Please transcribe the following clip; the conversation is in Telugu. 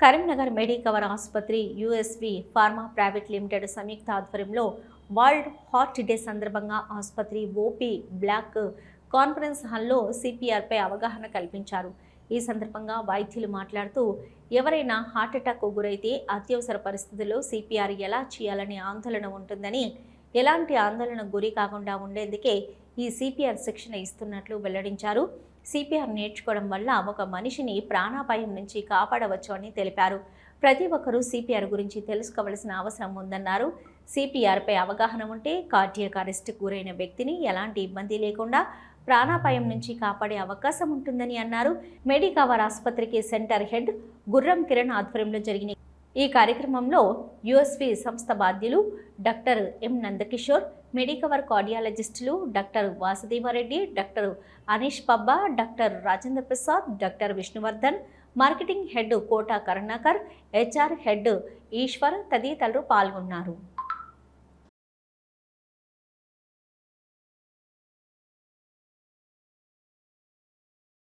కరీంనగర్ మెడికవర్ ఆసుపత్రి యుఎస్వి ఫార్మా ప్రైవేట్ లిమిటెడ్ సంయుక్త ఆధ్వర్యంలో వరల్డ్ హార్ట్ డే సందర్భంగా ఆసుపత్రి ఓపీ బ్లాక్ కాన్ఫరెన్స్ హాల్లో సిపిఆర్పై అవగాహన కల్పించారు. ఈ సందర్భంగా వైద్యులు మాట్లాడుతూ ఎవరైనా హార్ట్అటాక్కు గురైతే అత్యవసర పరిస్థితుల్లో సిపిఆర్ ఎలా చేయాలనే ఆందోళన ఉంటుందని ఎలాంటి ఆందోళన గురి కాకుండా ఉండేందుకే ఈ సిపిఆర్ శిక్షణ ఇస్తున్నట్లు వెల్లడించారు. సిపిఆర్ నేర్చుకోవడం వల్ల ఒక మనిషిని ప్రాణాపాయం నుంచి కాపాడవచ్చు అని తెలిపారు. ప్రతి ఒక్కరూ సిపిఆర్ గురించి తెలుసుకోవలసిన అవసరం ఉందన్నారు. సిపిఆర్పై అవగాహన ఉంటే కార్డియక్ అరెస్ట్ గురైన వ్యక్తిని ఎలాంటి ఇబ్బంది లేకుండా ప్రాణాపాయం నుంచి కాపాడే అవకాశం ఉంటుందని అన్నారు. మెడికవర్ ఆసుపత్రికి సెంటర్ హెడ్ గుర్రం కిరణ్ ఆధ్వర్యంలో జరిగిన ఈ కార్యక్రమంలో యుఎస్వి సంస్థ బాధ్యులు doctor M Nandakishore Medicover కార్డియాలజిస్టులు doctor Vasudevareddy doctor Anish Pabba doctor Rajendra Prasad doctor Vishnuvardhan marketing head Kota Karunakar HR head Eshwar తదితరులు పాల్గొన్నారు.